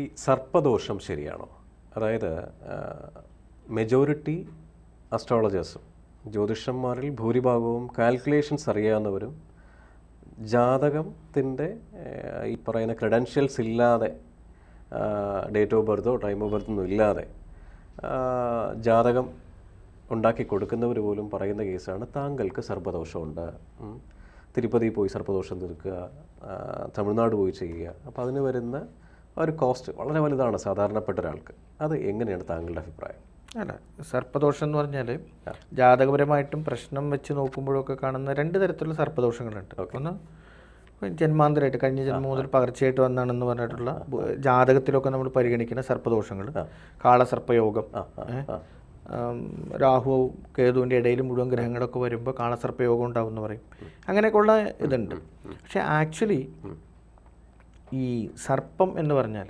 ഈ സർപ്പദോഷം ശരിയാണോ? അതായത് മെജോറിറ്റി അസ്ട്രോളജേഴ്സും ജ്യോതിഷന്മാരിൽ ഭൂരിഭാഗവും കാൽക്കുലേഷൻസ് അറിയാവുന്നവരും ജാതകത്തിന്റെ ഈ പറയുന്ന ക്രെഡൻഷ്യൽസ് ഇല്ലാതെ ഡേറ്റ് ഓഫ് ബർത്തോ ടൈം ഓഫ് ബർത്തോ ഇല്ലാതെ ജാതകം ഉണ്ടാക്കി കൊടുക്കുന്നവർ പോലും പറയുന്ന കേസാണ് താങ്കൾക്ക് സർപ്പദോഷമുണ്ട്. തിരുപ്പതി പോയി സർപ്പദോഷം തീർക്കുക തമിഴ്നാട് പോയി ചെയ്യുക. അപ്പോൾ അതിന് വരുന്ന ആ ഒരു കോസ്റ്റ് വളരെ വലുതാണ് സാധാരണപ്പെട്ട ഒരാൾക്ക്. അത് എങ്ങനെയാണ് താങ്കളുടെ അഭിപ്രായം? അല്ല സർപ്പദോഷം എന്ന് പറഞ്ഞാൽ ജാതകപരമായിട്ടും പ്രശ്നം വെച്ച് നോക്കുമ്പോഴൊക്കെ കാണുന്ന രണ്ട് തരത്തിലുള്ള സർപ്പദോഷങ്ങളുണ്ട്. ഒന്ന് ജന്മാന്തരമായിട്ട് കഴിഞ്ഞ ജന്മം മുതൽ പകർച്ചയായിട്ട് വന്നാണെന്ന് പറഞ്ഞിട്ടുള്ള ജാതകത്തിലൊക്കെ നമ്മൾ പരിഗണിക്കുന്ന സർപ്പദോഷങ്ങൾ. കാളസർപ്പയോഗം രാഹു കേതുവിന്റെ ഇടയിൽ മുഴുവൻ ഗ്രഹങ്ങളൊക്കെ വരുമ്പോൾ കാളസർപ്പയോഗം ഉണ്ടാവും എന്ന് പറയും അങ്ങനെയൊക്കെയുള്ള ഇതുണ്ട്. പക്ഷേ ആക്ച്വലി ഈ സർപ്പം എന്ന് പറഞ്ഞാൽ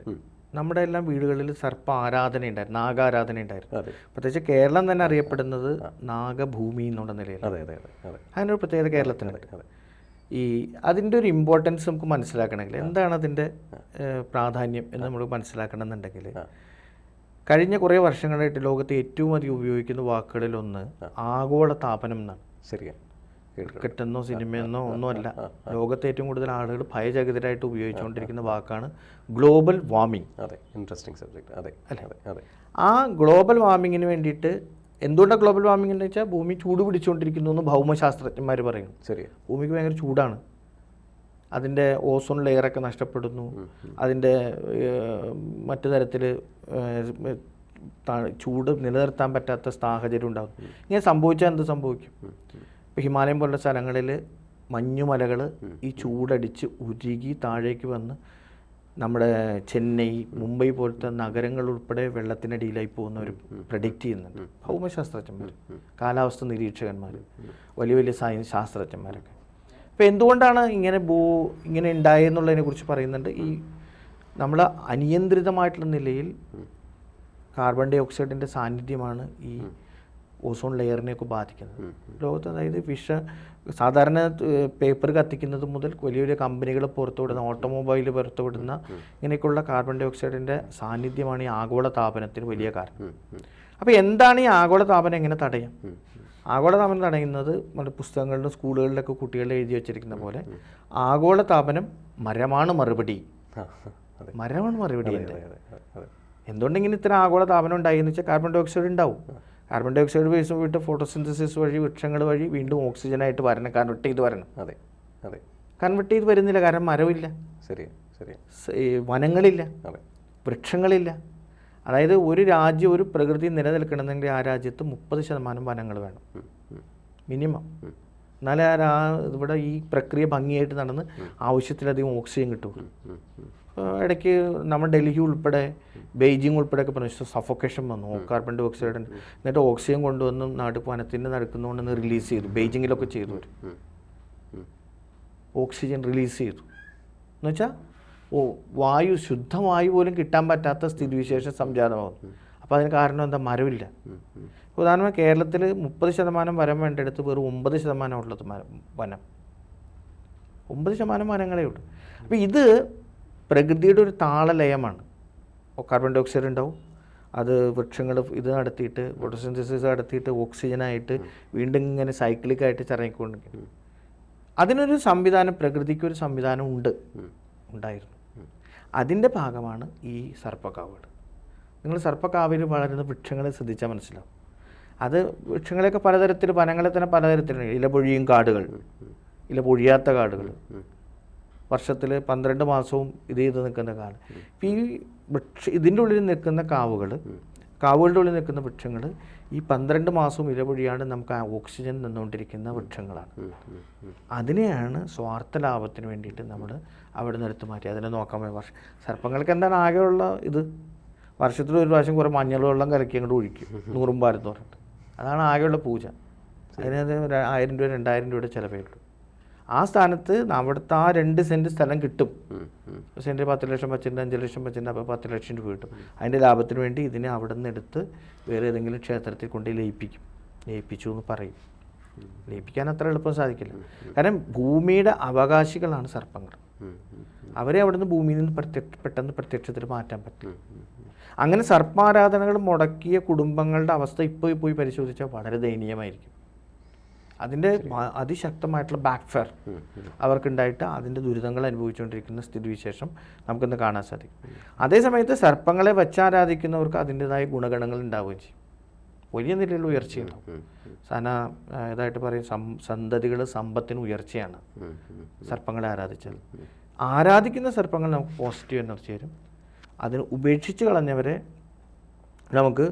നമ്മുടെ എല്ലാം വീടുകളിൽ സർപ്പ ആരാധന ഉണ്ടായിരുന്നു നാഗാരാധന ഉണ്ടായിരുന്നു. പ്രത്യേകിച്ച് കേരളം തന്നെ അറിയപ്പെടുന്നത് നാഗഭൂമി എന്നുള്ള നിലയിൽ അങ്ങനെ ഒരു പ്രത്യേകത കേരളത്തിനുണ്ട്. ഈ അതിന്റെ ഒരു ഇമ്പോർട്ടൻസ് നമുക്ക് മനസ്സിലാക്കണമെങ്കിൽ എന്താണ് അതിന്റെ പ്രാധാന്യം എന്ന് നമ്മൾ മനസ്സിലാക്കണമെന്നുണ്ടെങ്കിൽ കഴിഞ്ഞ കുറേ വർഷങ്ങളായിട്ട് ലോകത്തെ ഏറ്റവും അധികം ഉപയോഗിക്കുന്ന വാക്കുകളിലൊന്ന് ആഗോള താപനം എന്നാണ്. ശരിയാണ്. ക്രിക്കറ്റെന്നോ സിനിമയെന്നോ ഒന്നുമല്ല. ലോകത്തെ ഏറ്റവും കൂടുതൽ ആളുകൾ ഭയചകിതരായിട്ട് ഉപയോഗിച്ചുകൊണ്ടിരിക്കുന്ന വാക്കാണ് ഗ്ലോബൽ വാർമിംഗ് അതെ ഇൻട്രസ്റ്റിംഗ് സബ്ജക്ട് അതെ അതെ അതെ. ആ ഗ്ലോബൽ വാർമിങ്ങിന് വേണ്ടിയിട്ട് എന്തുകൊണ്ടാണ് ഗ്ലോബൽ വാർമിംഗ് എന്ന് വെച്ചാൽ ഭൂമി ചൂട് പിടിച്ചുകൊണ്ടിരിക്കുന്നു എന്ന് ഭൗമശാസ്ത്രജ്ഞന്മാർ പറയുന്നു ശരി. ഭൂമിക്ക് ഭയങ്കര ചൂടാണ്. അതിന്റെ ഓസോൺ ലെയറൊക്കെ നഷ്ടപ്പെടുന്നു. അതിന്റെ മറ്റു തരത്തിൽ ചൂട് നിലനിർത്താൻ പറ്റാത്ത സാഹചര്യം ഉണ്ടാകും ഇങ്ങനെ സംഭവിച്ചാൽ എന്ത് സംഭവിക്കും? ഇപ്പോൾ ഹിമാലയം പോലുള്ള സ്ഥലങ്ങളിൽ മഞ്ഞുമലകൾ ഈ ചൂടടിച്ച് ഉരുകി താഴേക്ക് വന്ന് നമ്മുടെ ചെന്നൈ മുംബൈ പോലത്തെ നഗരങ്ങൾ ഉൾപ്പെടെ വെള്ളത്തിനടിയിലായി പോകുന്നവർ പ്രഡിക്റ്റ് ചെയ്യുന്നുണ്ട്. ഭൗമശാസ്ത്രജ്ഞന്മാർ കാലാവസ്ഥ നിരീക്ഷകന്മാർ വലിയ വലിയ സയൻസ് ശാസ്ത്രജ്ഞന്മാരൊക്കെ. അപ്പോൾ എന്തുകൊണ്ടാണ് ഇങ്ങനെ ഭൂ ഇങ്ങനെ ഉണ്ടായെന്നുള്ളതിനെ കുറിച്ച് പറയുന്നുണ്ട്? ഈ നമ്മൾ അനിയന്ത്രിതമായിട്ടുള്ള നിലയിൽ കാർബൺ ഡൈ ഓക്സൈഡിന്റെ സാന്നിധ്യമാണ് ഈ ഓസോൺ ലെയറിനെയൊക്കെ ബാധിക്കുന്നത്. ലോകത്ത് അതായത് വിഷ സാധാരണ പേപ്പർ കത്തിക്കുന്നത് മുതൽ വലിയ വലിയ കമ്പനികൾ പുറത്തുവിടുന്ന ഓട്ടോമൊബൈൽ പുറത്തുവിടുന്ന ഇങ്ങനെയൊക്കെയുള്ള കാർബൺ ഡൈ ഓക്സൈഡിന്റെ സാന്നിധ്യമാണ് ഈ ആഗോള താപനത്തിന് വലിയ കാരണം. അപ്പോൾ എന്താണ് ഈ ആഗോള താപനം എങ്ങനെ തടയാം? ആഗോള താപനം തടയുന്നത് നമ്മുടെ പുസ്തകങ്ങളിലും സ്കൂളുകളിലൊക്കെ കുട്ടികൾ എഴുതി വെച്ചിരിക്കുന്ന പോലെ ആഗോള താപനം മരമാണ് മറുപടി. മരമാണ് മറുപടി എന്റെ അതെ അതെ അതെ അതെ. എന്തുകൊണ്ട് ഇങ്ങനെ ഇത്ര ആഗോള താപനം ഉണ്ടായി എന്ന് വെച്ചാൽ കാർബൺ ഡൈ ഓക്സൈഡ് ഉണ്ടാവും കാർബൺ ഡൈ ഓക്സൈഡ് ബേസ് വിട്ട് ഫോട്ടോസിന്തസിസ് വഴി വൃക്ഷങ്ങൾ വഴി വീണ്ടും ഓക്സിജനായിട്ട് വരണം കൺവെർട്ട് ചെയ്ത് വരണം. അതെ അതെ. കൺവെർട്ട് ചെയ്ത് വരുന്നില്ല കാരണം മരവില്ല ശരി ശരി. വനങ്ങളില്ല. അതെ. വൃക്ഷങ്ങളില്ല. അതായത് ഒരു രാജ്യം ഒരു പ്രകൃതി നിലനിൽക്കണമെങ്കിൽ ആ രാജ്യത്ത് മുപ്പത് ശതമാനം വനങ്ങൾ വേണം. മിനിമം. എന്നാലേ ആ ഇവിടെ ഈ പ്രക്രിയ ഭംഗിയായിട്ട് നടന്ന് ആവശ്യത്തിലധികം ഓക്സിജൻ. ഇപ്പോൾ ഇടയ്ക്ക് നമ്മൾ ഡൽഹി ഉൾപ്പെടെ ബെയ്ജിങ് ഉൾപ്പെടെ ഒക്കെ പറഞ്ഞു സഫോക്കേഷൻ വന്നു കാർബൺ ഡൈ ഓക്സൈഡ് എന്നിട്ട് ഓക്സിജൻ കൊണ്ടുവന്ന് നാട് വനത്തിന്റെ നടക്കുന്നതുകൊണ്ട് റിലീസ് ചെയ്തു ബെയ്ജിങ്ങിലൊക്കെ ചെയ്തു അവർ. ഓക്സിജൻ റിലീസ് ചെയ്തു. എന്നുവെച്ചാൽ ഓ വായു ശുദ്ധവായു പോലും കിട്ടാൻ പറ്റാത്ത സ്ഥിതിവിശേഷം സംജാതമാകുന്നു അപ്പോൾ അതിന് കാരണം എന്താ? മരമില്ല. ഉദാഹരണം കേരളത്തിൽ മുപ്പത് ശതമാനം വനം വേണ്ടെടുത്ത് വെറും ഒമ്പത് ശതമാനം ഉള്ളത് മരം വനം. ഒമ്പത് ശതമാനം വനങ്ങളേ ഉള്ളൂ. അപ്പോൾ ഇത് പ്രകൃതിയുടെ ഒരു താളലയമാണ്. കാർബൺ ഡൈ ഓക്സൈഡ് ഉണ്ടാവും. അത് വൃക്ഷങ്ങൾ ഇത് നടത്തിയിട്ട് ഫോട്ടോസിന്തസിസ് നടത്തിയിട്ട് ഓക്സിജനായിട്ട് വീണ്ടും ഇങ്ങനെ സൈക്ലിക്കായിട്ട് ചിറങ്ങിക്കൊണ്ടിരിക്കും അതിനൊരു സംവിധാനം പ്രകൃതിക്കൊരു സംവിധാനം ഉണ്ട്. ഉണ്ടായിരുന്നു. അതിന്റെ ഭാഗമാണ് ഈ സർപ്പക്കാവുകൾ. നിങ്ങൾ സർപ്പക്കാവിൽ വളരുന്ന വൃക്ഷങ്ങളെ ശ്രദ്ധിച്ചാൽ മനസ്സിലാവും. അത് വൃക്ഷങ്ങളെയൊക്കെ പലതരത്തിൽ വനങ്ങളെ തന്നെ പലതരത്തിലുണ്ട്. ഇലപൊഴിയും കാടുകൾ. ഇല പൊഴിയാത്ത കാടുകൾ. വർഷത്തിൽ പന്ത്രണ്ട് മാസവും ഇത് ചെയ്ത് നിൽക്കുന്ന കാട് ഇപ്പം ഈ വൃക്ഷ ഇതിന്റെ ഉള്ളിൽ നിൽക്കുന്ന കാവുകൾ കാവുകളുടെ ഉള്ളിൽ നിൽക്കുന്ന വൃക്ഷങ്ങൾ ഈ പന്ത്രണ്ട് മാസവും ഇല നമുക്ക് ഓക്സിജൻ നിന്നുകൊണ്ടിരിക്കുന്ന വൃക്ഷങ്ങളാണ്. അതിനെയാണ് സ്വാർത്ഥ ലാഭത്തിന് വേണ്ടിയിട്ട് നമ്മൾ അവിടെ നിന്ന് എടുത്തു മാറ്റി. അതിനെ നോക്കാൻ പോയി. വർഷം സർപ്പങ്ങൾക്ക് എന്താണ് ആകെയുള്ള ഇത്? വർഷത്തിൽ ഒരു പ്രാവശ്യം കുറേ മഞ്ഞൾ വെള്ളം കലക്കി അങ്ങോട്ട് ഒഴിക്കും. നൂറും പാലത്ത് പറഞ്ഞിട്ട്. അതാണ് ആകെയുള്ള പൂജ. അതിനകത്ത് ആയിരം രൂപ രണ്ടായിരം രൂപയുടെ ചിലവേ ഉള്ളൂ. ആ സ്ഥാനത്ത് അവിടുത്തെ ആ രണ്ട് സെന്റ് സ്ഥലം കിട്ടും. സെന്റ് പത്ത് ലക്ഷം വെച്ചിട്ടുണ്ട് അഞ്ച് ലക്ഷം വെച്ചിട്ടുണ്ട് അപ്പോൾ പത്ത് ലക്ഷം രൂപ കിട്ടും. അതിന്റെ ലാഭത്തിന് വേണ്ടി ഇതിനെ അവിടെ നിന്ന് എടുത്ത് വേറെ ഏതെങ്കിലും ക്ഷേത്രത്തിൽ കൊണ്ട് ലയിപ്പിക്കും. ലയിപ്പിച്ചു എന്ന് പറയും. ലയിപ്പിക്കാൻ അത്ര എളുപ്പം സാധിക്കില്ല. കാരണം ഭൂമിയുടെ അവകാശികളാണ് സർപ്പങ്ങൾ. അവരെ അവിടെ അവരെ അവിടുന്ന് ഭൂമിയിൽ നിന്ന് പ്രത്യക്ഷ പെട്ടെന്ന് പ്രത്യക്ഷത്തിൽ മാറ്റാൻ പറ്റും അങ്ങനെ സർപ്പാരാധനകൾ മുടക്കിയ കുടുംബങ്ങളുടെ അവസ്ഥ ഇപ്പോൾ പോയി പരിശോധിച്ചാൽ വളരെ ദയനീയമായിരിക്കും. അതിന്റെ അതിശക്തമായിട്ടുള്ള ബാക്ക്ഫെയർ അവർക്കുണ്ടായിട്ട് അതിന്റെ ദുരിതങ്ങൾ അനുഭവിച്ചുകൊണ്ടിരിക്കുന്ന സ്ഥിതിവിശേഷം നമുക്കിന്ന് കാണാൻ സാധിക്കും. അതേസമയത്ത് സർപ്പങ്ങളെ വച്ചാരാധിക്കുന്നവർക്ക് അതിന്റെതായ ഗുണഗണങ്ങൾ ഉണ്ടാവുകയും ചെയ്യും. വലിയ നിലയിൽ ഉയർച്ചയുണ്ടാവും. സന ഇതായിട്ട് പറയും സന്തതികൾ സമ്പത്തിന് ഉയർച്ചയാണ് സർപ്പങ്ങളെ ആരാധിച്ചാൽ ആരാധിക്കുന്ന സർപ്പങ്ങൾ നമുക്ക് പോസിറ്റീവ് എനർജി തരും. അതിന് ഉപേക്ഷിച്ച് കളഞ്ഞവരെ നമുക്ക്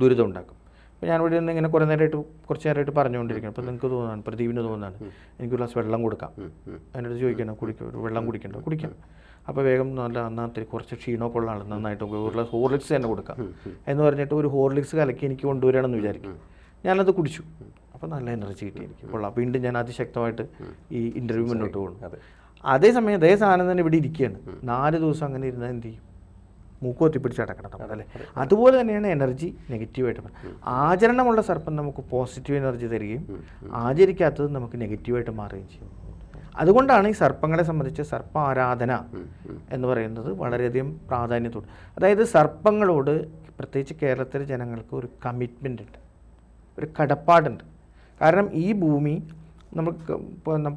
ദുരിതം ഉണ്ടാക്കും. ഇപ്പോൾ ഇവിടെ നിന്ന് ഇങ്ങനെ കുറേ നേരമായിട്ട് കുറച്ച് നേരമായിട്ട് പറഞ്ഞുകൊണ്ടിരിക്കണം അപ്പോൾ നിങ്ങൾക്ക് തോന്നുന്നതാണ് പ്രദീപിന് തോന്നുന്നതാണ്. എനിക്ക് ഒരു ഗ്ലാസ് വെള്ളം കൊടുക്കാം. എന്നോട് ചോദിക്കണം കുടിക്കും ഒരു വെള്ളം കുടിക്കണ്ടോ? കുടിക്കാം. അപ്പോൾ വേഗം നല്ല അന്നാത്തി കുറച്ച് ക്ഷീണമൊക്കെ ഉള്ള ആൾ നന്നായിട്ട് ഒരു ഗ്ലാസ് ഹോർലിക്സ് തന്നെ കൊടുക്കാം. എന്ന് പറഞ്ഞിട്ട് ഒരു ഹോർലിക്സ് കലക്കി എനിക്ക് കൊണ്ടുവരികയാണെന്ന് വിചാരിക്കും. ഞാനത് കുടിച്ചു. അപ്പോൾ നല്ല എനർജി കിട്ടി എനിക്ക്. കൊള്ളാം. വീണ്ടും ഞാൻ അതിശക്തമായിട്ട് ഈ ഇന്റർവ്യൂ മുന്നോട്ട് പോകുന്നു. അതെ. അതേസമയം അതേ സാധനം തന്നെ ഇവിടെ ഇരിക്കുകയാണ്. നാല് ദിവസം അങ്ങനെ ഇരുന്നാൽ എന്ത് ചെയ്യും? മൂക്ക് പിടിച്ച് നമ്മൾ അല്ലേ? അതുപോലെ തന്നെയാണ് എനർജി നെഗറ്റീവായിട്ട്. ആചരണമുള്ള സർപ്പം നമുക്ക് പോസിറ്റീവ് എനർജി തരികയും ആചരിക്കാത്തത് നമുക്ക് നെഗറ്റീവായിട്ട് മാറുകയും ചെയ്യും. അതുകൊണ്ടാണ് ഈ സർപ്പങ്ങളെ സംബന്ധിച്ച് സർപ്പ ആരാധന എന്ന് പറയുന്നത് വളരെയധികം പ്രാധാന്യത്തോട്. അതായത് സർപ്പങ്ങളോട് പ്രത്യേകിച്ച് കേരളത്തിലെ ജനങ്ങൾക്ക് ഒരു കമ്മിറ്റ്മെന്റ് ഉണ്ട്. ഒരു കടപ്പാടുണ്ട്. കാരണം ഈ ഭൂമി നമുക്ക്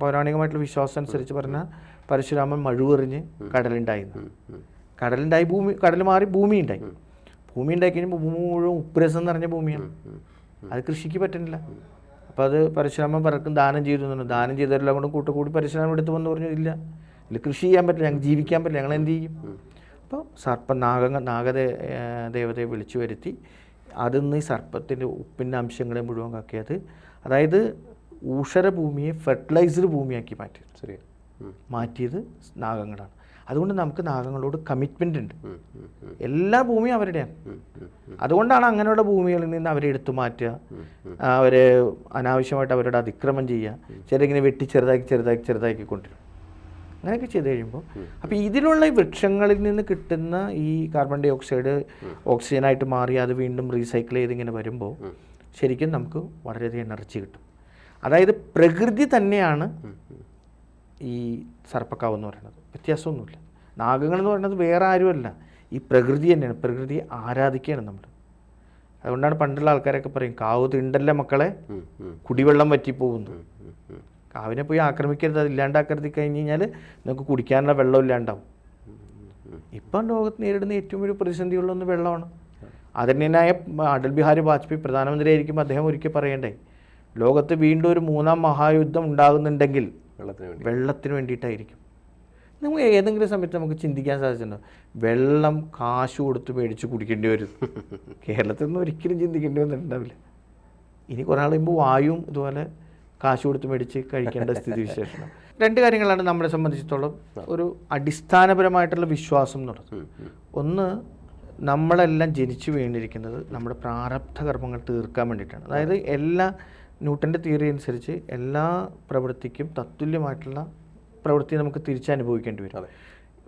പൗരാണികമായിട്ടുള്ള വിശ്വാസം അനുസരിച്ച് പറഞ്ഞാൽ പരശുരാമൻ മഴുവെറിഞ്ഞ് കടലുണ്ടായിരുന്നു. കടലുണ്ടായി ഭൂമി കടൽ മാറി ഭൂമി ഉണ്ടായി ഭൂമി ഉണ്ടായി കഴിഞ്ഞപ്പോൾ ഭൂമി മുഴുവൻ ഉപ്പുരസം നിറഞ്ഞ ഭൂമിയാണ് അത് കൃഷിക്ക് പറ്റുന്നില്ല. അപ്പോൾ അത് പരശുരാമൻ പലർക്കും ദാനം ചെയ്തു തന്നെ. ദാനം ചെയ്തവരെല്ലാം കൊണ്ട് കൂട്ടുകൂടി പരശുരാമൻ എടുത്ത് വന്ന് പറഞ്ഞു ഇല്ല ഇല്ല കൃഷി ചെയ്യാൻ പറ്റില്ല ഞങ്ങൾക്ക് ജീവിക്കാൻ പറ്റില്ല ഞങ്ങൾ എന്ത് ചെയ്യും? അപ്പോൾ സർപ്പ നാഗ നാഗദേ ദേവതയെ വിളിച്ചു വരുത്തി അതിൽ നിന്ന് ഈ സർപ്പത്തിന്റെ ഉപ്പിന്റെ അംശങ്ങളെ മുഴുവൻ കാക്കിയത്. അതായത് ഊഷര ഭൂമിയെ ഫെർട്ടിലൈസ്ഡ് ഭൂമിയാക്കി മാറ്റി. ശരി മാറ്റിയത് നാഗങ്ങളാണ്. അതുകൊണ്ട് നമുക്ക് നാഗങ്ങളോട് കമ്മിറ്റ്മെന്റ് ഉണ്ട്. എല്ലാ ഭൂമിയും അവരുടെയാണ്. അതുകൊണ്ടാണ് അങ്ങനെയുള്ള ഭൂമികളിൽ നിന്ന് അവരെ എടുത്തു മാറ്റുക. അവരെ അനാവശ്യമായിട്ട് അവരോട് അതിക്രമം ചെയ്യുക. ചിലങ്ങനെ വെട്ടി ചെറുതാക്കി ചെറുതാക്കി ചെറുതാക്കി കൊണ്ടുവരും. അങ്ങനെയൊക്കെ ചെയ്ത് കഴിയുമ്പോൾ അപ്പോൾ ഇതിലുള്ള വൃക്ഷങ്ങളിൽ നിന്ന് കിട്ടുന്ന ഈ കാർബൺ ഡൈ ഓക്സൈഡ് ഓക്സിജനായിട്ട് മാറി അത് വീണ്ടും റീസൈക്കിൾ ചെയ്ത് ഇങ്ങനെ വരുമ്പോൾ ശരിക്കും നമുക്ക് വളരെയധികം എനർജി കിട്ടും. അതായത് പ്രകൃതി തന്നെയാണ് ഈ സർപ്പക്കാവ് എന്ന് പറയുന്നത്. വ്യത്യാസമൊന്നുമില്ല. നാഗങ്ങൾ എന്ന് പറയുന്നത് വേറെ ആരുമല്ല. ഈ പ്രകൃതി തന്നെയാണ്. പ്രകൃതിയെ ആരാധിക്കുകയാണ് നമ്മൾ. അതുകൊണ്ടാണ് പണ്ടുള്ള ആൾക്കാരൊക്കെ പറയും കാവ് തിണ്ടല്ലേ മക്കളെ? കുടിവെള്ളം വറ്റിപ്പോകുന്നു. കാവിനെ പോയി ആക്രമിക്കരുത്. അത് ഇല്ലാണ്ടാക്കരുത് കഴിഞ്ഞ് കഴിഞ്ഞാൽ നിങ്ങൾക്ക് കുടിക്കാനുള്ള വെള്ളം ഇല്ലാണ്ടാവും. ഇപ്പം ലോകത്ത് നേരിടുന്ന ഏറ്റവും വലിയ പ്രതിസന്ധിയുള്ളൊന്ന് വെള്ളമാണ്. ആദരണീയനായ അടൽ ബിഹാരി വാജ്പേയി പ്രധാനമന്ത്രിയായിരിക്കുമ്പോൾ അദ്ദേഹം ഒരിക്കൽ പറയണ്ടേ ലോകത്ത് വീണ്ടും ഒരു മൂന്നാം മഹായുദ്ധം ഉണ്ടാകുന്നുണ്ടെങ്കിൽ വെള്ളത്തിന് വേണ്ടി. വെള്ളത്തിന് വേണ്ടിയിട്ടായിരിക്കും. നമുക്ക് ഏതെങ്കിലും സമയത്ത് നമുക്ക് ചിന്തിക്കാൻ സാധിച്ചിട്ടുണ്ടോ? വെള്ളം കാശ് കൊടുത്ത് മേടിച്ച് കുടിക്കേണ്ടി വരും. കേരളത്തിൽ നിന്ന് ഒരിക്കലും ചിന്തിക്കേണ്ടി വന്നിട്ടുണ്ടാവില്ല. ഇനി കുറേ ആളുമ്പോൾ വായും ഇതുപോലെ കാശ് കൊടുത്ത് മേടിച്ച് കഴിക്കേണ്ട സ്ഥിതി വിശേഷം രണ്ട് കാര്യങ്ങളാണ് നമ്മളെ സംബന്ധിച്ചിടത്തോളം ഒരു അടിസ്ഥാനപരമായിട്ടുള്ള വിശ്വാസം എന്നുള്ളത്. ഒന്ന് നമ്മളെല്ലാം ജനിച്ചു വീണിരിക്കുന്നത് നമ്മുടെ പ്രാരബ്ധ കർമ്മങ്ങൾ തീർക്കാൻ വേണ്ടിയിട്ടാണ്. അതായത് എല്ലാ ന്യൂട്ടന്റെ തിയറി അനുസരിച്ച് എല്ലാ പ്രവൃത്തിക്കും തത്തുല്യമായിട്ടുള്ള പ്രവൃത്തി നമുക്ക് തിരിച്ചനുഭവിക്കേണ്ടി വരും. അതെ.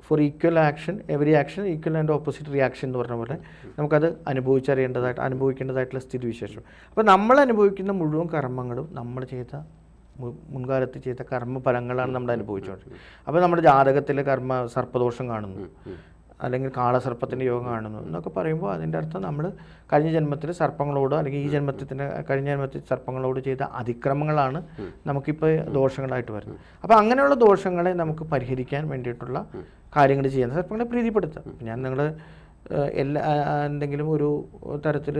For equal action every action equal and opposite reaction എന്ന് പറഞ്ഞ പോലെ നമുക്കത് അനുഭവിച്ചറിയേണ്ടതായിട്ട് അനുഭവിക്കേണ്ടതായിട്ടുള്ള സ്ഥിതിവിശേഷം. അപ്പോൾ നമ്മൾ അനുഭവിക്കുന്ന മുഴുവൻ കർമ്മങ്ങളും നമ്മൾ ചെയ്ത മുൻകാലത്ത് ചെയ്ത കർമ്മഫലങ്ങളാണ് നമ്മൾ അനുഭവിച്ചുകൊണ്ടിരിക്കുന്നത് അപ്പോൾ നമ്മുടെ ജാതകത്തിലെ കർമ്മ സർപ്പദോഷം കാണുന്നു. അല്ലെങ്കിൽ കാളസർപ്പത്തിന്റെ യോഗം കാണുന്നു എന്നൊക്കെ പറയുമ്പോൾ അതിന്റെ അർത്ഥം നമ്മൾ കഴിഞ്ഞ ജന്മത്തിൽ സർപ്പങ്ങളോട് അല്ലെങ്കിൽ ഈ ജന്മത്തിൽ തന്നെ കഴിഞ്ഞ ജന്മത്തിൽ സർപ്പങ്ങളോട് ചെയ്ത അതിക്രമങ്ങളാണ് നമുക്കിപ്പോൾ ദോഷങ്ങളായിട്ട് വരുന്നത്. അപ്പോൾ അങ്ങനെയുള്ള ദോഷങ്ങളെ നമുക്ക് പരിഹരിക്കാൻ വേണ്ടിയിട്ടുള്ള കാര്യങ്ങൾ ചെയ്യാൻ സർപ്പങ്ങളെ പ്രീതിപ്പെടുത്തുക. ഞാൻ നിങ്ങൾ എല്ലാ എന്തെങ്കിലും ഒരു തരത്തിൽ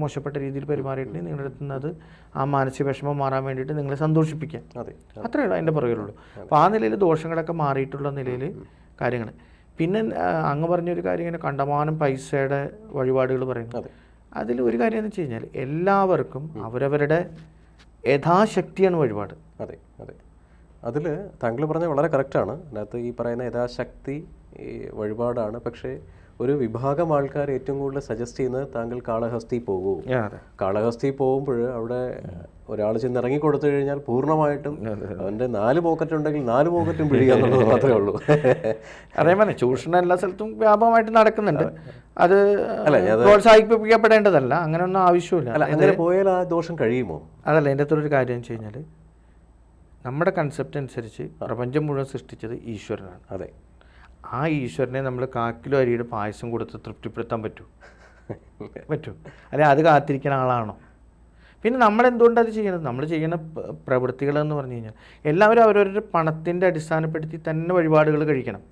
മോശപ്പെട്ട രീതിയിൽ പെരുമാറിയിട്ടുണ്ടെങ്കിൽ നിങ്ങളുടെ അടുത്ത് നിന്ന് അത് ആ മാനസിക വിഷമം മാറാൻ വേണ്ടിയിട്ട് നിങ്ങളെ സന്തോഷിപ്പിക്കാം അതെ. അത്രേ ഉള്ളൂ അതിന്റെ പുറകിലുള്ളൂ അപ്പോൾ ആ നിലയിൽ ദോഷങ്ങളൊക്കെ മാറിയിട്ടുള്ള നിലയിൽ കാര്യങ്ങൾ. പിന്നെ അങ്ങ് പറഞ്ഞൊരു കാര്യം ഇങ്ങനെ കണ്ടമാനം പൈസയുടെ വഴിപാടുകൾ പറയുന്നു. അതെ. അതിൽ ഒരു കാര്യം എന്ന് വെച്ച് കഴിഞ്ഞാൽ എല്ലാവർക്കും അവരവരുടെ യഥാശക്തിയാണ് വഴിപാട്. അതെ അതെ. അതിൽ താങ്കൾ പറഞ്ഞ വളരെ കറക്റ്റാണ് അതിനകത്ത് ഈ പറയുന്ന യഥാശക്തി ഈ വഴിപാടാണ്. പക്ഷേ ഒരു വിഭാഗം ആൾക്കാർ ഏറ്റവും കൂടുതൽ സജസ്റ്റ് ചെയ്യുന്നത് താങ്കൾ കാളഹസ്തി പോകൂ. കാളഹസ്തി പോകുമ്പോൾ അവിടെ ഒരാൾ ചെന്ന് ഇറങ്ങി കൊടുത്തു കഴിഞ്ഞാൽ പൂർണമായിട്ടും അവന്റെ നാല് പോക്കറ്റ് ഉണ്ടെങ്കിൽ നാല് പോക്കറ്റും പിഴിയുക എന്നുള്ളത് മാത്രമേ ഉള്ളൂ. അതേ പറഞ്ഞ ചൂഷണം എല്ലാ സ്ഥലത്തും വ്യാപകമായിട്ട് നടക്കുന്നുണ്ട്. അത്. അല്ല, പ്രോത്സാഹിപ്പിക്കപ്പെടേണ്ടതല്ല. അങ്ങനെയൊന്നും ആവശ്യമില്ല. അല്ല അങ്ങനെ പോയാൽ ആ ദോഷം കഴിയുമോ? അതല്ല എന്റെ ഒരു കാര്യം എന്ന് വെച്ച് കഴിഞ്ഞാൽ നമ്മുടെ കൺസെപ്റ്റ് അനുസരിച്ച് പ്രപഞ്ചം മുഴുവൻ സൃഷ്ടിച്ചത് ഈശ്വരനാണ്. അതെ. ആ ഈശ്വരനെ നമ്മൾ കാക്കിലോ അരിയുടെ പായസം കൊടുത്ത് തൃപ്തിപ്പെടുത്താൻ പറ്റൂ. പറ്റൂ. അല്ലെ അത് കാത്തിരിക്കുന്ന ആളാണോ? പിന്നെ നമ്മൾ എന്തുകൊണ്ടാണ് അത് ചെയ്യുന്നത് നമ്മൾ ചെയ്യുന്ന പ്രവൃത്തികളെന്ന് പറഞ്ഞു കഴിഞ്ഞാൽ എല്ലാവരും അവരവരുടെ പണത്തിന്റെ അടിസ്ഥാനപ്പെടുത്തി തന്നെ വഴിപാടുകൾ കഴിക്കണം.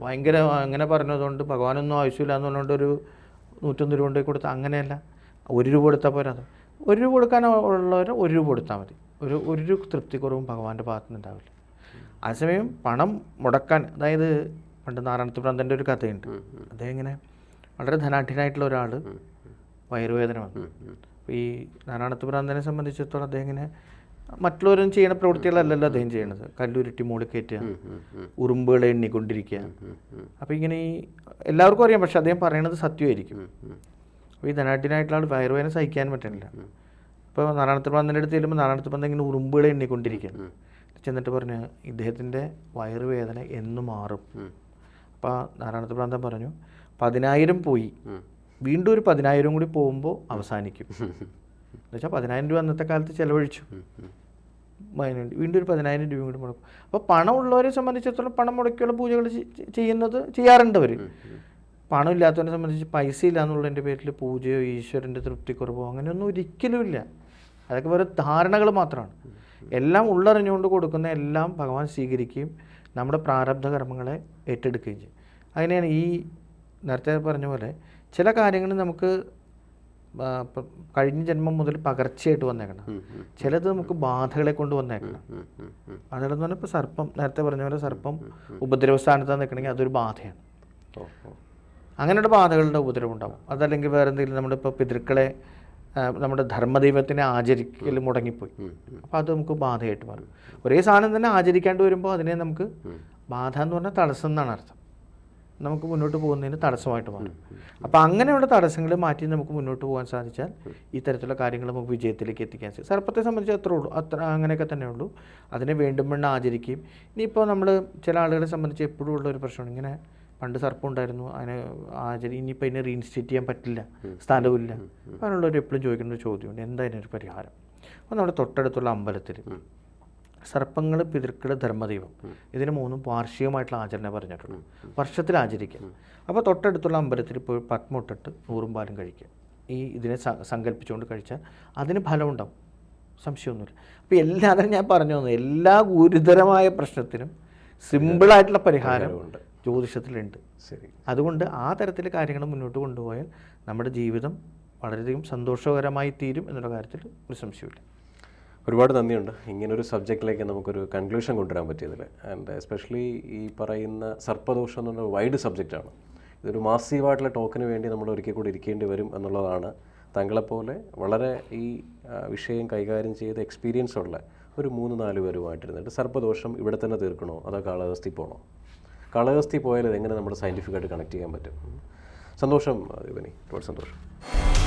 ഭയങ്കര അങ്ങനെ പറഞ്ഞതുകൊണ്ട് ഭഗവാനൊന്നും ആവശ്യമില്ല എന്ന് പറഞ്ഞുകൊണ്ട് ഒരു നൂറ്റൊന്ന് രൂപ കൊണ്ടുപോയി കൊടുത്താൽ അങ്ങനെയല്ല. ഒരു രൂപ കൊടുത്താൽ പോരാ ഒരു രൂപ കൊടുക്കാൻ ഉള്ളവർ ഒരു രൂപ കൊടുത്താൽ മതി. ഒരു ഒരു തൃപ്തിക്കുറവും ഭഗവാന്റെ ഭാഗത്തുനിന്നുണ്ടാവില്ല. അതേസമയം പണം മുടക്കാൻ അതായത് പണ്ട് നാരായണത്ത് ഭ്രാന്തന്റെ ഒരു കഥയുണ്ട്. അദ്ദേഹം ഇങ്ങനെ വളരെ ധനാഠ്യനായിട്ടുള്ള ഒരാൾ വയറുവേദന വന്നു അപ്പോൾ ഈ നാരായണത്ത് ഭ്രാന്തനെ സംബന്ധിച്ചിടത്തോളം അദ്ദേഹം ഇങ്ങനെ മറ്റുള്ളവരും ചെയ്യുന്ന പ്രവൃത്തികളല്ലല്ലോ അദ്ദേഹം ചെയ്യണത് കല്ലുരുട്ടി മുകളിൽ കയറ്റുക ഉറുമ്പുകളെ എണ്ണിക്കൊണ്ടിരിക്കുക. അപ്പോൾ ഇങ്ങനെ ഈ എല്ലാവർക്കും അറിയാം പക്ഷെ അദ്ദേഹം പറയണത് സത്യമായിരിക്കും. അപ്പോൾ ഈ ധനാഠ്യനായിട്ടുള്ള ആൾ വയറുവേദന സഹിക്കാൻ പറ്റണില്ല. അപ്പോൾ നാരായണത്ത് ഭ്രാന്തന്റെ അടുത്ത് ചെല്ലുമ്പോൾ നാരായണത്ത് ഭ്രാന്തൻ ഇങ്ങനെ ഉറുമ്പുകളെ എണ്ണിക്കൊണ്ടിരിക്കുകയാണ് ചെന്നിട്ട് പറഞ്ഞു ഇദ്ദേഹത്തിന്റെ വയറുവേദന എന്ന് മാറും. അപ്പോൾ നാരായണത്ത് പ്രാന്തം പറഞ്ഞു പതിനായിരം പോയി. വീണ്ടും ഒരു പതിനായിരം കൂടി പോകുമ്പോൾ അവസാനിക്കും. എന്നുവെച്ചാൽ പതിനായിരം രൂപ അന്നത്തെ കാലത്ത് ചിലവഴിച്ചു. അതിനുവേണ്ടി വീണ്ടും ഒരു പതിനായിരം രൂപ കൂടി മുടക്കും. അപ്പോൾ പണം ഉള്ളവരെ സംബന്ധിച്ചിടത്തോളം പണം മുടക്കിയുള്ള പൂജകൾ ചെയ്യുന്നത് ചെയ്യാറുണ്ട് അവർ പണം ഇല്ലാത്തവനെ സംബന്ധിച്ച് പൈസ ഇല്ല എന്നുള്ളതിന്റെ പേരിൽ പൂജയോ ഈശ്വരന്റെ തൃപ്തിക്കുറവോ അങ്ങനെയൊന്നും ഒരിക്കലും ഇല്ല. അതൊക്കെ വെറും ധാരണകൾ മാത്രമാണ്. എല്ലാം ഉള്ളറിഞ്ഞുകൊണ്ട് കൊടുക്കുന്ന എല്ലാം ഭഗവാൻ സ്വീകരിക്കുകയും നമ്മുടെ പ്രാരബ്ധ കർമ്മങ്ങളെ ഏറ്റെടുക്കുകയും ചെയ്യും. അങ്ങനെയാണ് ഈ നേരത്തെ പറഞ്ഞ പോലെ ചില കാര്യങ്ങൾ നമുക്ക് കഴിഞ്ഞ ജന്മം മുതൽ പകർച്ചയായിട്ട് വന്നേക്കണം. ചിലത് നമുക്ക് ബാധകളെ കൊണ്ട് വന്നേക്കണം. അതെന്ന് പറഞ്ഞാൽ ഇപ്പോൾ സർപ്പം നേരത്തെ പറഞ്ഞ പോലെ സർപ്പം ഉപദ്രവസ്ഥാനത്താണ് നിൽക്കണമെങ്കിൽ അതൊരു ബാധയാണ്. അങ്ങനെയുള്ള ബാധകളുടെ ഉപദ്രവം ഉണ്ടാവും. അതല്ലെങ്കിൽ വേറെ എന്തെങ്കിലും നമ്മളിപ്പോൾ പിതൃക്കളെ നമ്മുടെ ധർമ്മദൈവത്തിനെ ആചരിക്കൽ മുടങ്ങിപ്പോയി. അപ്പോൾ അത് നമുക്ക് ബാധയായിട്ട് മാറും. ഒരേ സാധനം തന്നെ ആചരിക്കാണ്ട് വരുമ്പോൾ അതിനെ നമുക്ക് ബാധ എന്ന് പറഞ്ഞാൽ തടസ്സം എന്നാണ് അർത്ഥം. നമുക്ക് മുന്നോട്ട് പോകുന്നതിന് തടസ്സമായിട്ട് മാറും. അപ്പോൾ അങ്ങനെയുള്ള തടസ്സങ്ങൾ മാറ്റി നമുക്ക് മുന്നോട്ട് പോകാൻ സാധിച്ചാൽ ഇത്തരത്തിലുള്ള തരത്തിലുള്ള കാര്യങ്ങൾ നമുക്ക് വിജയത്തിലേക്ക് എത്തിക്കാൻ സാധിക്കും. സർപ്പത്തെ സംബന്ധിച്ച് അത്രേ ഉള്ളൂ. അത്ര അങ്ങനെയൊക്കെ തന്നെ ഉള്ളൂ. അതിനെ വീണ്ടും വേണ്ട ആചരിക്കുകയും ഇനിയിപ്പോൾ നമ്മൾ ചില ആളുകളെ സംബന്ധിച്ച് എപ്പോഴും ഉള്ള ഒരു പ്രശ്നമാണ്. ഇങ്ങനെ പണ്ട് സർപ്പം ഉണ്ടായിരുന്നു അതിനെ ആചരി ഇനിയിപ്പോൾ അതിനെ റീഇൻസ്റ്റേറ്റ് ചെയ്യാൻ പറ്റില്ല. സ്ഥലവുമില്ല അപ്പോൾ അതിനുള്ളവർ എപ്പോഴും ചോദിക്കുന്ന ഒരു ചോദ്യമുണ്ട്. എന്താ അതിനൊരു പരിഹാരം? അപ്പോൾ നമ്മുടെ തൊട്ടടുത്തുള്ള അമ്പലത്തിൽ സർപ്പങ്ങൾ പിതൃക്കളുടെ ധർമ്മദൈവം. ഇതിന് മൂന്നും വാർഷികമായിട്ടുള്ള ആചരണം പറഞ്ഞിട്ടുണ്ട്. വർഷത്തിൽ ആചരിക്കുക. അപ്പോൾ തൊട്ടടുത്തുള്ള അമ്പലത്തിൽ പോയി പത്മൊട്ടിട്ട് നൂറും പാലും കഴിക്കുക. ഈ ഇതിനെ സങ്കല്പിച്ചുകൊണ്ട് കഴിച്ചാൽ അതിന് ഫലമുണ്ടാവും. സംശയമൊന്നുമില്ല. അപ്പോൾ എല്ലാവരും ഞാൻ പറഞ്ഞു തന്നു എല്ലാ ഗുരുതരമായ പ്രശ്നത്തിനും സിമ്പിളായിട്ടുള്ള പരിഹാരം ഉണ്ട്. ജ്യോതിഷത്തിലുണ്ട്. ശരി. അതുകൊണ്ട് ആ തരത്തിൽ കാര്യങ്ങൾ മുന്നോട്ട് കൊണ്ടുപോയാൽ നമ്മുടെ ജീവിതം വളരെയധികം സന്തോഷകരമായി തീരും എന്നുള്ള കാര്യത്തിൽ ഒരു സംശയമില്ല ഒരുപാട് നന്ദിയുണ്ട്. ഇങ്ങനൊരു സബ്ജക്റ്റിലേക്ക് നമുക്കൊരു കൺക്ലൂഷൻ കൊണ്ടുവരാൻ പറ്റിയതിൽ ആൻഡ് എസ്പെഷ്യലി ഈ പറയുന്ന സർപ്പദോഷം എന്നുള്ള വൈഡ് സബ്ജക്റ്റാണ് ഇതൊരു മാസീവായിട്ടുള്ള ടോക്കിന് വേണ്ടി നമ്മൾ ഒരിക്കൽ കൂടി ഇരിക്കേണ്ടി വരും എന്നുള്ളതാണ് താങ്കളെപ്പോലെ വളരെ ഈ വിഷയം കൈകാര്യം ചെയ്ത് എക്സ്പീരിയൻസ് ഉള്ള ഒരു മൂന്ന് നാല് പേരുമായിട്ടിരുന്നിട്ട് സർപ്പദോഷം ഇവിടെ തന്നെ തീർക്കണോ? അതോ കാലാവസ്ഥയിൽ പോകണോ കാളഹസ്തി പോയാൽ എങ്ങനെ നമ്മുടെ സയന്റിഫിക്കായിട്ട് കണക്ട് ചെയ്യാൻ പറ്റും? സന്തോഷം യുവനി. ഒരുപാട് സന്തോഷം.